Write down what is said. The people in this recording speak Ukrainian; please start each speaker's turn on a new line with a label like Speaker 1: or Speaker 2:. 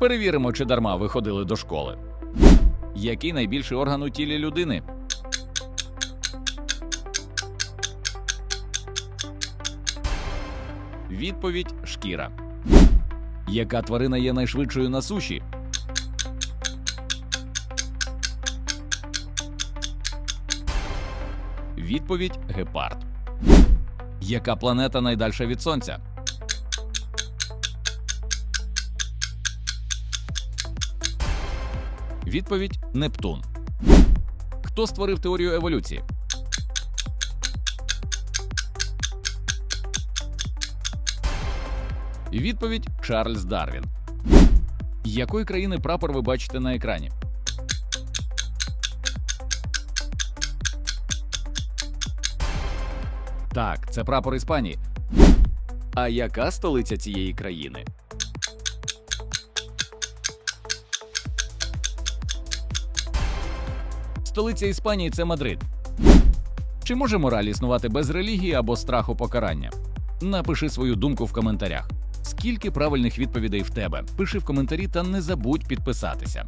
Speaker 1: Перевіримо, чи дарма ви ходили до школи. Який найбільший орган у тілі людини? Відповідь шкіра. Яка тварина є найшвидшою на суші? Відповідь гепард. Яка планета найдальша від сонця? Відповідь Нептун. Хто створив теорію еволюції? Відповідь Чарльз Дарвін. Якої країни прапор ви бачите на екрані? Так, це прапор Іспанії. А яка столиця цієї країни? Столиця Іспанії це Мадрид. Чи може мораль існувати без релігії або страху покарання? Напиши свою думку в коментарях. Скільки правильних відповідей в тебе? Пиши в коментарі та не забудь підписатися.